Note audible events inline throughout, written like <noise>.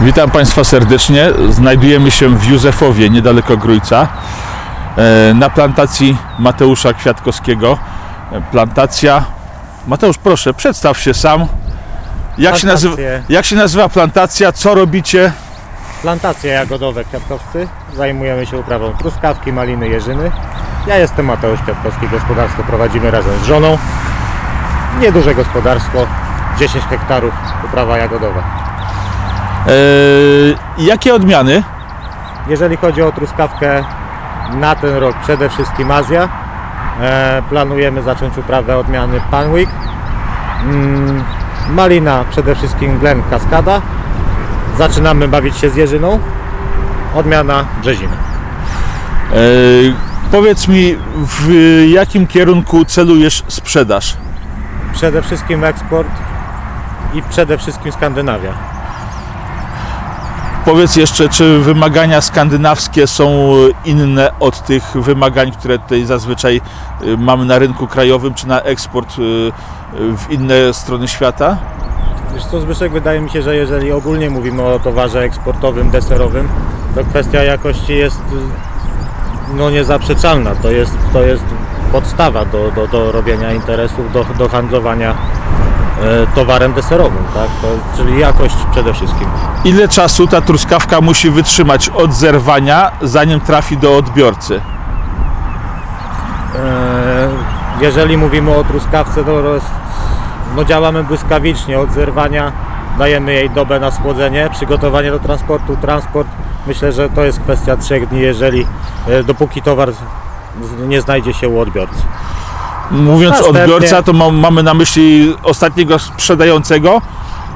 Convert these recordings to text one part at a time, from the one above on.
Witam Państwa serdecznie. Znajdujemy się w Józefowie, niedaleko Grójca, e, na plantacji Mateusza Kwiatkowskiego. E, Plantacja. Mateusz, proszę, przedstaw się sam. Jak się, nazywa, Plantacje. jak się nazywa plantacja? Co robicie? Plantacje jagodowe Kwiatkowcy. Zajmujemy się uprawą truskawki, maliny, jeżyny. Ja jestem Mateusz Kwiatkowski, gospodarstwo prowadzimy razem z żoną. Nieduże gospodarstwo, 10 hektarów, uprawa jagodowa. E, jakie odmiany? Jeżeli chodzi o truskawkę na ten rok, przede wszystkim Azja. E, planujemy zacząć uprawę odmiany Panwick. Mm, malina przede wszystkim Glen Kaskada. Zaczynamy bawić się z jeżyną. Odmiana Brzezina. E, powiedz mi, w jakim kierunku celujesz sprzedaż? Przede wszystkim eksport i przede wszystkim Skandynawia. Powiedz jeszcze, czy wymagania skandynawskie są inne od tych wymagań, które tutaj zazwyczaj y, mamy na rynku krajowym, czy na eksport y, y, w inne strony świata? Wiesz co, Zbyszek, wydaje mi się, że jeżeli ogólnie mówimy o towarze eksportowym, deserowym, to kwestia jakości jest no, niezaprzeczalna. To jest, to jest podstawa do, do, do robienia interesów, do, do handlowania towarem deserowym, tak? To, czyli jakość przede wszystkim. Ile czasu ta truskawka musi wytrzymać od zerwania, zanim trafi do odbiorcy? E, Jeżeli mówimy o truskawce, to no działamy błyskawicznie od zerwania, dajemy jej dobę na schłodzenie, przygotowanie do transportu, transport. Myślę, że to jest kwestia trzech dni, jeżeli e, dopóki towar nie znajdzie się u odbiorcy. Mówiąc Następnie- odbiorca, to ma, mamy na myśli ostatniego sprzedającego,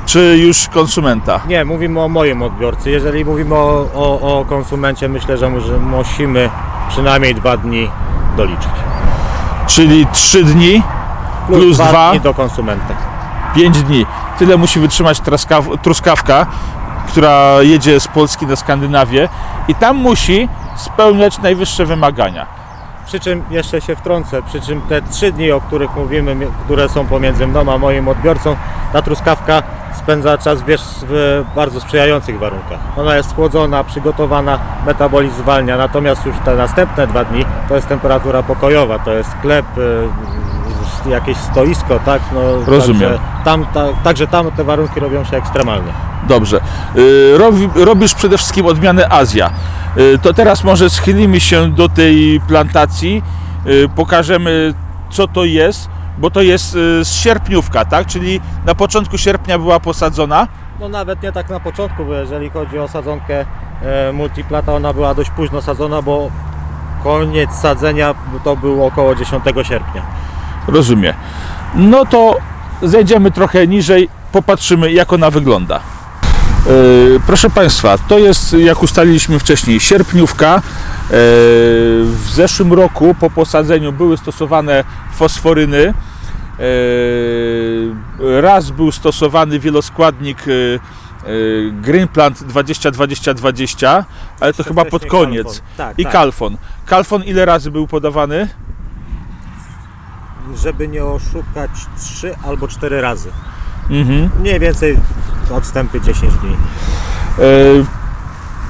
czy już konsumenta? Nie, mówimy o moim odbiorcy. Jeżeli mówimy o, o, o konsumencie, myślę, że mu- że musimy przynajmniej dwa dni doliczyć. Czyli 3 dni plus dwa 2, dni do konsumenta. 5 dni. Tyle musi wytrzymać truskaw, truskawka, która jedzie z Polski na Skandynawię i tam musi spełniać najwyższe wymagania. Przy czym jeszcze się wtrącę, przy czym te trzy dni, o których mówimy, które są pomiędzy mną a moim odbiorcą, ta truskawka spędza czas wiesz, w bardzo sprzyjających warunkach. Ona jest schłodzona, przygotowana, metabolizm zwalnia, natomiast już te następne dwa dni to jest temperatura pokojowa, to jest sklep, y, s- jakieś stoisko, tak? No, Rozumiem. Także tam, ta, także tam te warunki robią się ekstremalne. Dobrze. Y, Robi, robisz przede wszystkim odmianę Azja. Y, To teraz może schylimy się do tej plantacji, y, pokażemy co to jest, bo to jest sierpniówka, tak? Czyli na początku sierpnia była posadzona. No nawet nie tak na początku, bo jeżeli chodzi o sadzonkę e, multiplata, ona była dość późno sadzona, bo koniec sadzenia to był około 10 sierpnia. Rozumiem. No to zejdziemy trochę niżej, popatrzymy jak ona wygląda. Yy, Proszę Państwa, to jest jak ustaliliśmy wcześniej sierpniówka. Yy, W zeszłym roku po posadzeniu były stosowane fosforyny. Yy, Raz był stosowany wieloskładnik Greenplant 20-20-20, ale to chyba pod koniec. Kalfon. Tak, I tak. Kalfon. Kalfon ile razy był podawany? Żeby nie oszukać 3 albo 4 razy. Mhm. Mniej więcej odstępy 10 dni. E,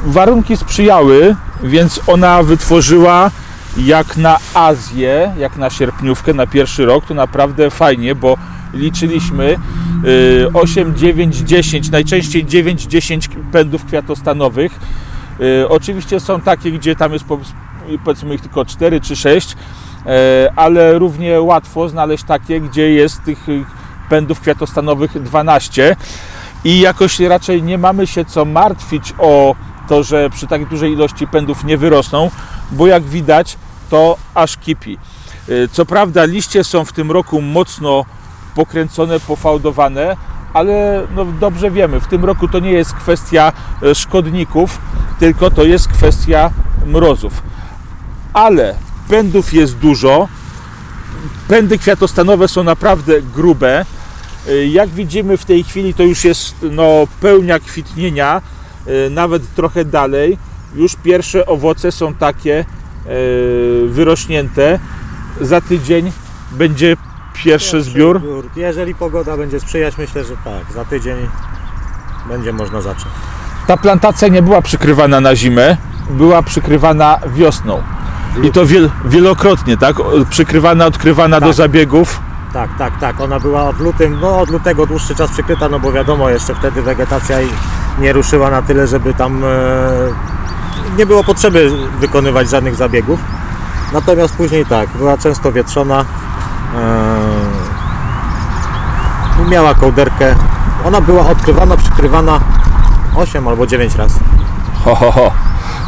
warunki sprzyjały, więc ona wytworzyła jak na Azję, jak na sierpniówkę, na pierwszy rok, to naprawdę fajnie, bo liczyliśmy e, 8, 9, 10, najczęściej 9, 10 pędów kwiatostanowych. E, Oczywiście są takie, gdzie tam jest po- powiedzmy ich tylko 4 czy 6, e, ale równie łatwo znaleźć takie, gdzie jest tych pędów kwiatostanowych 12 i jakoś raczej nie mamy się co martwić o to, że przy tak dużej ilości pędów nie wyrosną, bo jak widać to aż kipi. Y, Co prawda liście są w tym roku mocno pokręcone, pofałdowane, ale no dobrze wiemy, w tym roku to nie jest kwestia e, szkodników, tylko to jest kwestia mrozów. Ale pędów jest dużo, pędy kwiatostanowe są naprawdę grube. Y, Jak widzimy w tej chwili to już jest no, pełnia kwitnienia, y, nawet trochę dalej. Już pierwsze owoce są takie y, wyrośnięte. Za tydzień będzie pierwszy zbiór. Jeżeli pogoda będzie sprzyjać, myślę, że tak, za tydzień będzie można zacząć. Ta plantacja nie była przykrywana na zimę, była przykrywana wiosną. I to wiel, wielokrotnie, tak? Przykrywana, odkrywana do Tak. zabiegów. Tak, tak, tak. Ona była od lutym, no od lutego dłuższy czas przykryta, no bo wiadomo, jeszcze wtedy wegetacja nie ruszyła na tyle, żeby tam e, nie było potrzeby wykonywać żadnych zabiegów. Natomiast później tak, była często wietrzona. E, miała kołderkę. Ona była odkrywana, przykrywana 8 albo 9 razy. Ho, ho, ho.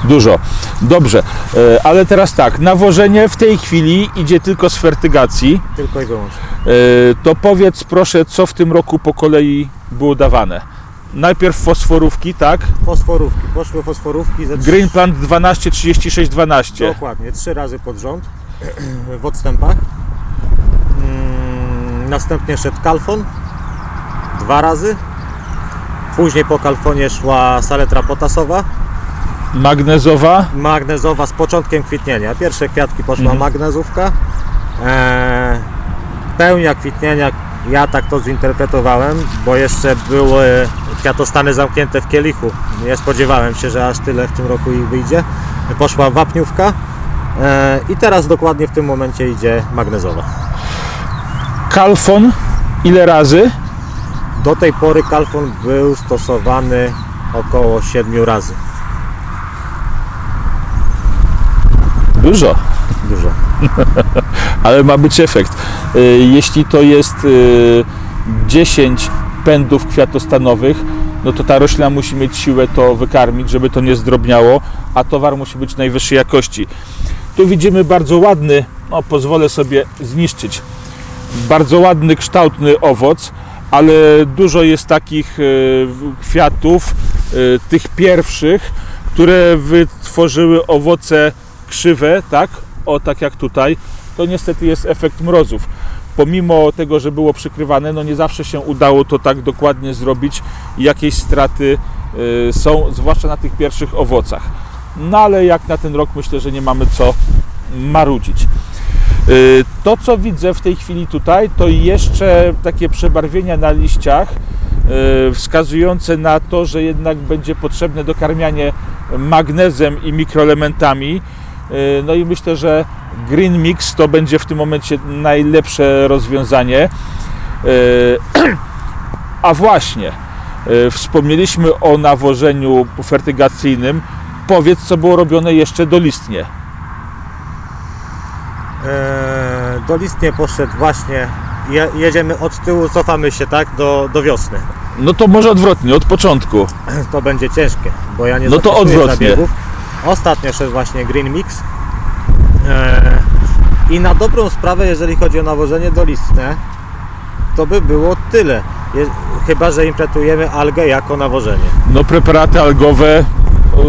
Dużo. Dobrze, e, ale teraz tak, nawożenie w tej chwili idzie tylko z fertygacji. Tylko i wyłącznie. E, To powiedz proszę, co w tym roku po kolei było dawane. Najpierw fosforówki, tak? Fosforówki, poszły fosforówki ze Green Plant 12, 36, 12. Dokładnie, trzy razy pod rząd <clears throat> w odstępach. Mm, Następnie szedł kalfon dwa razy. Później po kalfonie szła saletra potasowa, Magnezowa, magnezowa z początkiem kwitnienia. Pierwsze kwiatki poszła Mhm. magnezówka. Eee, pełnia kwitnienia, ja tak to zinterpretowałem, bo jeszcze były kwiatostany zamknięte w kielichu. Nie spodziewałem się, że aż tyle w tym roku ich wyjdzie. Poszła wapniówka eee, i teraz dokładnie w tym momencie idzie magnezowa. kalfon, ile razy? Do tej pory kalfon był stosowany około 7 razy. Dużo, Dużo. <laughs> ale ma być efekt. E, Jeśli to jest e, 10 pędów kwiatostanowych, no to ta roślina musi mieć siłę to wykarmić, żeby to nie zdrobniało, a towar musi być najwyższej jakości. Tu widzimy bardzo ładny, no pozwolę sobie zniszczyć, bardzo ładny, kształtny owoc, ale dużo jest takich e, kwiatów, tych pierwszych, które wytworzyły owoce krzywe, tak? O, tak jak tutaj. To niestety jest efekt mrozów. Pomimo tego, że było przykrywane, no nie zawsze się udało to tak dokładnie zrobić jakieś straty e, są, zwłaszcza na tych pierwszych owocach. No ale jak na ten rok myślę, że nie mamy co marudzić. Y, To, co widzę w tej chwili tutaj, to jeszcze takie przebarwienia na liściach, y, wskazujące na to, że jednak będzie potrzebne dokarmianie magnezem i mikroelementami. Y, No i myślę, że Green Mix to będzie w tym momencie najlepsze rozwiązanie. Y, <clears throat> A właśnie, y, wspomnieliśmy o nawożeniu fertygacyjnym. Powiedz, co było robione jeszcze dolistnie. Eee, dolistnie poszedł właśnie. Je, jedziemy od tyłu, cofamy się tak do, do wiosny. No to może odwrotnie, od początku. To będzie ciężkie, bo ja nie No to odwrotnie. zabiegów. Ostatnio szedł właśnie Green Mix. Eee, I na dobrą sprawę, jeżeli chodzi o nawożenie dolistne, to by było tyle. Je, chyba, że impletujemy algę jako nawożenie. No preparaty algowe y,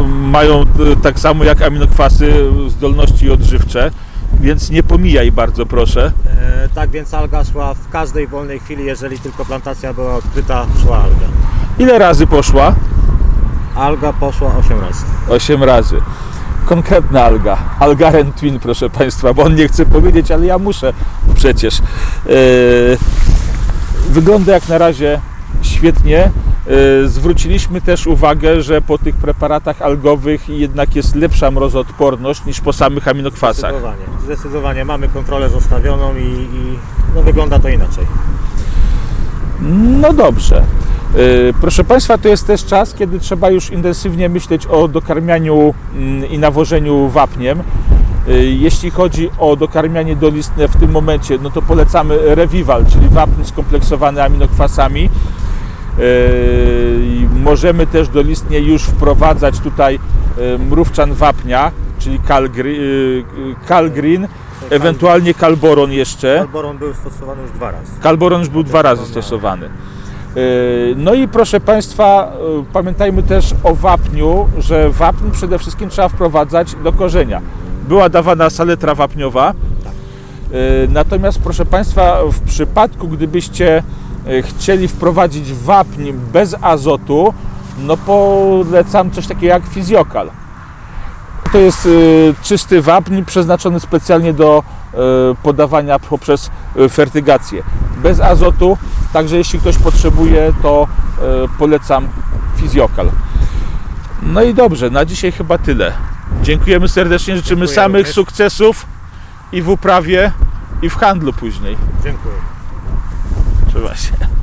mają y, tak samo jak aminokwasy zdolności odżywcze, więc nie pomijaj bardzo proszę. Eee, tak więc alga szła w każdej wolnej chwili, jeżeli tylko plantacja była odkryta, szła alga. Ile razy poszła? Alga poszła 8 razy. 8 razy. Konkretna alga. Algaren Twin, proszę Państwa, bo on nie chce powiedzieć, ale ja muszę przecież. Yy, Wygląda jak na razie świetnie. Yy, Zwróciliśmy też uwagę, że po tych preparatach algowych jednak jest lepsza mrozoodporność niż po samych aminokwasach. Zdecydowanie. Zdecydowanie mamy kontrolę zostawioną i, i no, wygląda to inaczej. No dobrze. Yy, Proszę Państwa, to jest też czas, kiedy trzeba już intensywnie myśleć o dokarmianiu mm, i nawożeniu wapniem. Yy, Jeśli chodzi o dokarmianie dolistne w tym momencie, no to polecamy Revival, czyli wapń skompleksowany aminokwasami. I Możemy też dolistnie już wprowadzać tutaj mrówczan wapnia, czyli Calgreen, ewentualnie Calboron jeszcze. Alboron był stosowany już dwa razy. Kalboron już był dwa razy stosowany. Yy, No i proszę Państwa, yy, pamiętajmy też o wapniu, że wapń przede wszystkim trzeba wprowadzać do korzenia. Była dawana saletra wapniowa, yy, natomiast proszę Państwa, w przypadku gdybyście chcieli wprowadzić wapń bez azotu, no polecam coś takiego jak fizjokal. To jest y, czysty wapń przeznaczony specjalnie do y, podawania poprzez y, fertygację. Bez azotu, także jeśli ktoś potrzebuje, to y, polecam fizjokal. No i dobrze, na dzisiaj chyba tyle. Dziękujemy serdecznie, życzymy samych sukcesów i w uprawie, i w handlu później. Dziękuję. Trzeba się.